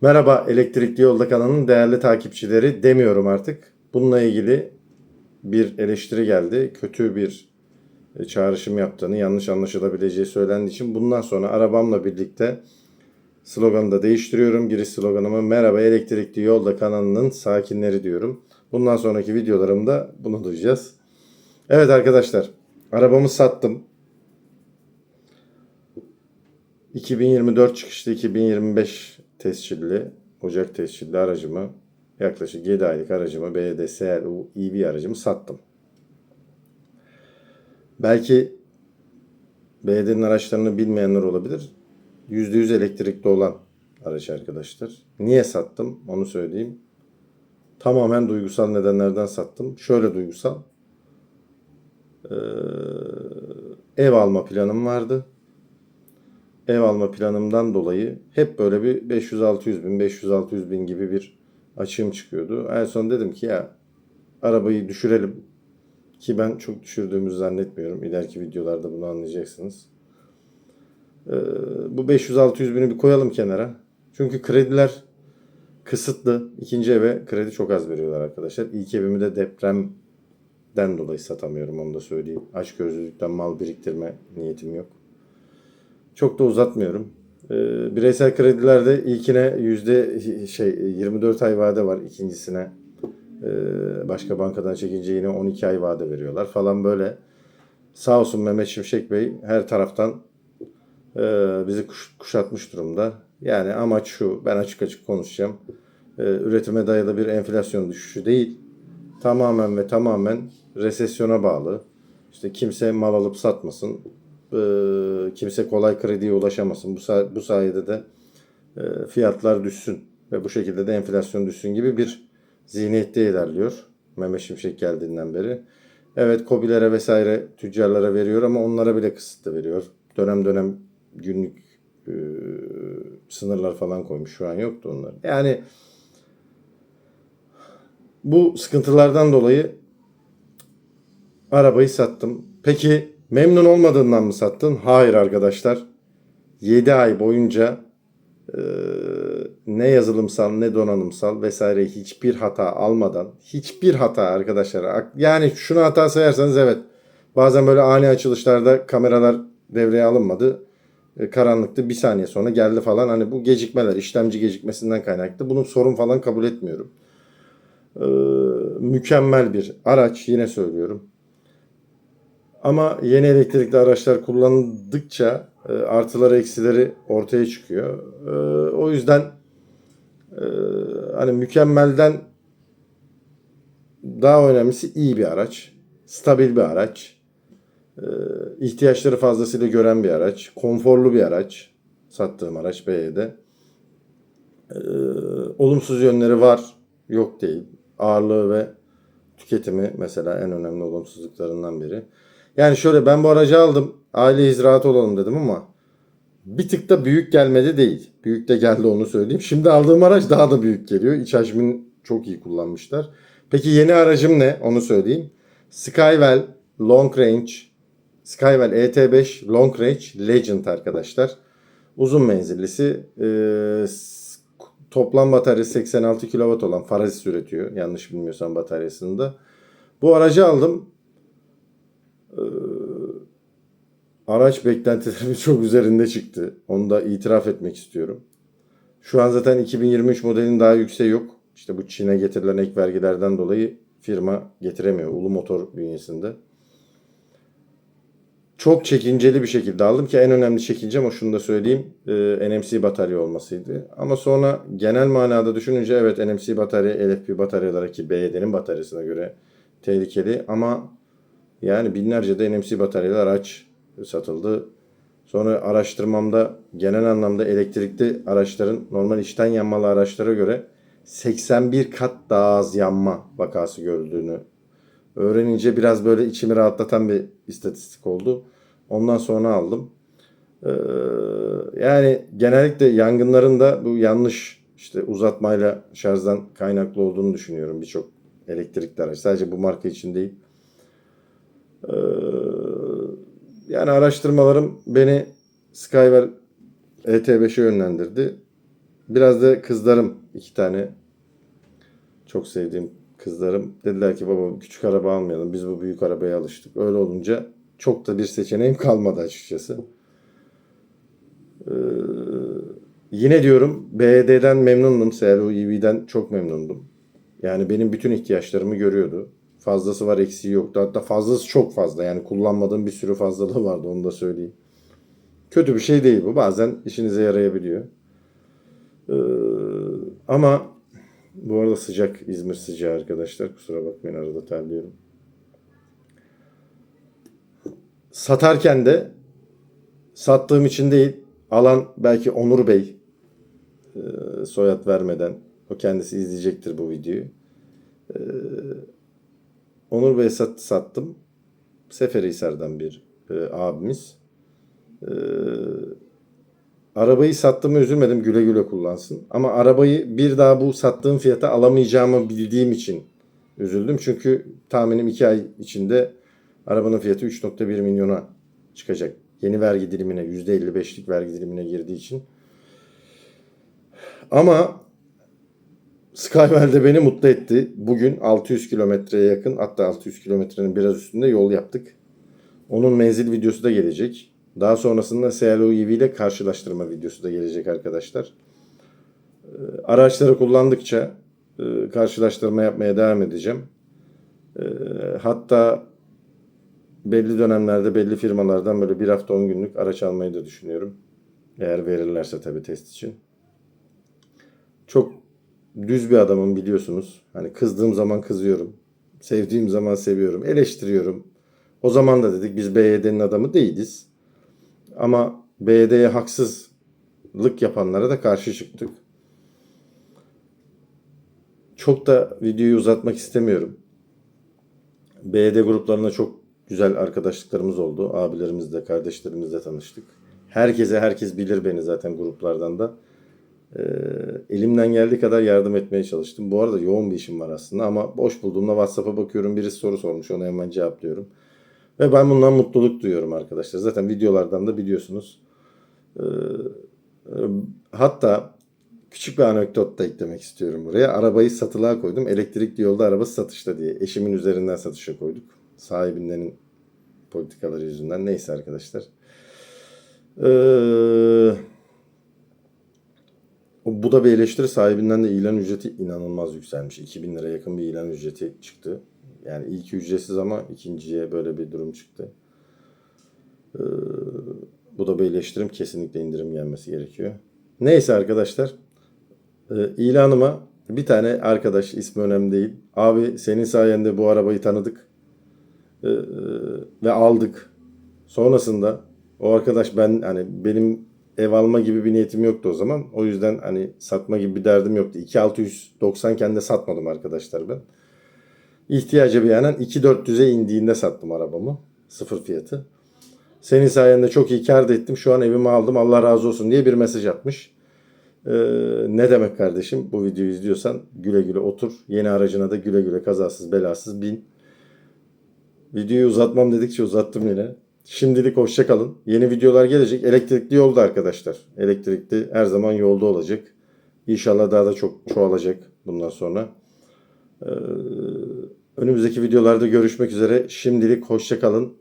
Merhaba Elektrikli Yolda kanalının değerli takipçileri demiyorum artık. Bununla ilgili bir eleştiri geldi. Kötü bir e, çağrışım yaptığını, yanlış anlaşılabileceği söylendiği için bundan sonra arabamla birlikte sloganı da değiştiriyorum. Giriş sloganımı Merhaba Elektrikli Yolda kanalının sakinleri diyorum. Bundan sonraki videolarımda bunu duyacağız. Evet arkadaşlar, arabamı sattım. 2024 çıkışlı 2025 tescilli Ocak tescilli aracımı yaklaşık 7 aylık aracımı BYD CLU EV aracımı sattım. Belki BYD'nin araçlarını bilmeyenler olabilir. %100 elektrikli olan araç arkadaşlar. Niye sattım onu söyleyeyim. Tamamen duygusal nedenlerden sattım. Şöyle duygusal. Ee, ev alma planım vardı ev alma planımdan dolayı hep böyle bir 500-600 bin, 500-600 bin gibi bir açığım çıkıyordu. En son dedim ki ya arabayı düşürelim. Ki ben çok düşürdüğümüzü zannetmiyorum. İleriki videolarda bunu anlayacaksınız. Ee, bu 500-600 bini bir koyalım kenara. Çünkü krediler kısıtlı. İkinci eve kredi çok az veriyorlar arkadaşlar. İlk evimi de depremden dolayı satamıyorum onu da söyleyeyim. Açgözlülükten mal biriktirme niyetim yok. Çok da uzatmıyorum. Ee, bireysel kredilerde ilkine yüzde şey 24 ay vade var. ikincisine e, başka bankadan çekince yine 12 ay vade veriyorlar falan böyle. Sağ olsun Mehmet Şimşek Bey her taraftan e, bizi kuş- kuşatmış durumda. Yani amaç şu ben açık açık konuşacağım. E, üretime dayalı bir enflasyon düşüşü değil. Tamamen ve tamamen resesyona bağlı. İşte kimse mal alıp satmasın e, kimse kolay krediye ulaşamasın. Bu, sa- bu sayede de e, fiyatlar düşsün ve bu şekilde de enflasyon düşsün gibi bir zihniyette ilerliyor Mehmet Şimşek geldiğinden beri. Evet kobilere vesaire tüccarlara veriyor ama onlara bile kısıtlı veriyor. Dönem dönem günlük e, sınırlar falan koymuş. Şu an yoktu onlar. Yani bu sıkıntılardan dolayı arabayı sattım. Peki memnun olmadığından mı sattın? Hayır arkadaşlar. 7 ay boyunca e, ne yazılımsal ne donanımsal vesaire hiçbir hata almadan hiçbir hata arkadaşlar yani şunu hata sayarsanız evet. Bazen böyle ani açılışlarda kameralar devreye alınmadı. E, karanlıktı bir saniye sonra geldi falan. Hani bu gecikmeler işlemci gecikmesinden kaynaklı. Bunun sorun falan kabul etmiyorum. E, mükemmel bir araç yine söylüyorum ama yeni elektrikli araçlar kullanıldıkça e, artıları eksileri ortaya çıkıyor. E, o yüzden e, hani mükemmelden daha önemlisi iyi bir araç. Stabil bir araç. İhtiyaçları fazlasıyla gören bir araç. Konforlu bir araç. Sattığım araç BYD. E, olumsuz yönleri var. Yok değil. Ağırlığı ve tüketimi mesela en önemli olumsuzluklarından biri. Yani şöyle ben bu aracı aldım. Aile rahat olalım dedim ama bir tık da büyük gelmedi değil. Büyük de geldi onu söyleyeyim. Şimdi aldığım araç daha da büyük geliyor. İç hacmini çok iyi kullanmışlar. Peki yeni aracım ne? Onu söyleyeyim. Skywell Long Range Skywell ET5 Long Range Legend arkadaşlar. Uzun menzillisi. S- toplam bataryası 86 kW olan Farasis üretiyor. Yanlış bilmiyorsam bataryasında. Bu aracı aldım. Araç beklentilerimin çok üzerinde çıktı. Onu da itiraf etmek istiyorum. Şu an zaten 2023 modelin daha yükseği yok. İşte bu Çin'e getirilen ek vergilerden dolayı firma getiremiyor. Ulu Motor bünyesinde. Çok çekinceli bir şekilde aldım ki en önemli çekincem o şunu da söyleyeyim. e, NMC batarya olmasıydı. Ama sonra genel manada düşününce evet NMC batarya LFP bataryalara ki BYD'nin bataryasına göre tehlikeli ama yani binlerce de NMC bataryalı araç satıldı. Sonra araştırmamda genel anlamda elektrikli araçların normal içten yanmalı araçlara göre 81 kat daha az yanma vakası görüldüğünü öğrenince biraz böyle içimi rahatlatan bir istatistik oldu. Ondan sonra aldım. Ee, yani genellikle yangınların da bu yanlış işte uzatmayla şarjdan kaynaklı olduğunu düşünüyorum birçok elektrikli araç. Sadece bu marka için değil. Ee, yani araştırmalarım beni Skywell ET5'e yönlendirdi. Biraz da kızlarım iki tane çok sevdiğim kızlarım dediler ki baba küçük araba almayalım. Biz bu büyük arabaya alıştık. Öyle olunca çok da bir seçeneğim kalmadı açıkçası. Ee, yine diyorum BYD'den memnundum. CLO EV'den çok memnundum. Yani benim bütün ihtiyaçlarımı görüyordu. Fazlası var eksiği yoktu. Hatta fazlası çok fazla. Yani kullanmadığım bir sürü fazlalığı vardı onu da söyleyeyim. Kötü bir şey değil bu. Bazen işinize yarayabiliyor. Ee, ama bu arada sıcak İzmir sıcağı arkadaşlar. Kusura bakmayın arada terliyorum. Satarken de sattığım için değil alan belki Onur Bey e, soyad vermeden o kendisi izleyecektir bu videoyu. E, Onur Bey sat, sattım. Seferihisar'dan bir e, abimiz. E, arabayı sattığımı üzülmedim güle güle kullansın. Ama arabayı bir daha bu sattığım fiyata alamayacağımı bildiğim için üzüldüm. Çünkü tahminim 2 ay içinde arabanın fiyatı 3.1 milyona çıkacak. Yeni vergi dilimine %55'lik vergi dilimine girdiği için. Ama Skywell de beni mutlu etti. Bugün 600 kilometreye yakın hatta 600 kilometrenin biraz üstünde yol yaptık. Onun menzil videosu da gelecek. Daha sonrasında CLO EV ile karşılaştırma videosu da gelecek arkadaşlar. Ee, Araçları kullandıkça e, karşılaştırma yapmaya devam edeceğim. Ee, Hatta belli dönemlerde belli firmalardan böyle bir hafta 10 günlük araç almayı da düşünüyorum. Eğer verirlerse tabii test için. Çok düz bir adamım biliyorsunuz. Hani kızdığım zaman kızıyorum. Sevdiğim zaman seviyorum. Eleştiriyorum. O zaman da dedik biz BYD'nin adamı değiliz. Ama BYD'ye haksızlık yapanlara da karşı çıktık. Çok da videoyu uzatmak istemiyorum. BYD gruplarına çok güzel arkadaşlıklarımız oldu. Abilerimizle, kardeşlerimizle tanıştık. Herkese herkes bilir beni zaten gruplardan da. Ee, elimden geldiği kadar yardım etmeye çalıştım. Bu arada yoğun bir işim var aslında ama boş bulduğumda WhatsApp'a bakıyorum. Birisi soru sormuş onu hemen cevaplıyorum. Ve ben bundan mutluluk duyuyorum arkadaşlar. Zaten videolardan da biliyorsunuz. Ee, e, hatta küçük bir anekdot da eklemek istiyorum buraya. Arabayı satılığa koydum. Elektrikli yolda araba satışta diye. Eşimin üzerinden satışa koyduk. Sahibinlerin politikaları yüzünden. Neyse arkadaşlar. Ee, bu da bir eleştiri sahibinden de ilan ücreti inanılmaz yükselmiş. 2000 lira yakın bir ilan ücreti çıktı. Yani ilk ücretsiz ama ikinciye böyle bir durum çıktı. Ee, bu da bir eleştirim. Kesinlikle indirim gelmesi gerekiyor. Neyse arkadaşlar. Ee, ilanıma bir tane arkadaş ismi önemli değil. Abi senin sayende bu arabayı tanıdık. Ee, ve aldık. Sonrasında o arkadaş ben hani benim ev alma gibi bir niyetim yoktu o zaman. O yüzden hani satma gibi bir derdim yoktu. 2690 kendi satmadım arkadaşlar ben. İhtiyaca binaen 2400'e indiğinde sattım arabamı. Sıfır fiyatı. Senin sayende çok iyi kar da ettim. Şu an evimi aldım. Allah razı olsun diye bir mesaj atmış. Ee, ne demek kardeşim? Bu videoyu izliyorsan güle güle otur. Yeni aracına da güle güle kazasız belasız bin. Videoyu uzatmam dedikçe uzattım yine. Şimdilik hoşça kalın. Yeni videolar gelecek. Elektrikli yolda arkadaşlar. Elektrikli her zaman yolda olacak. İnşallah daha da çok çoğalacak bundan sonra. Ee, önümüzdeki videolarda görüşmek üzere. Şimdilik hoşça kalın.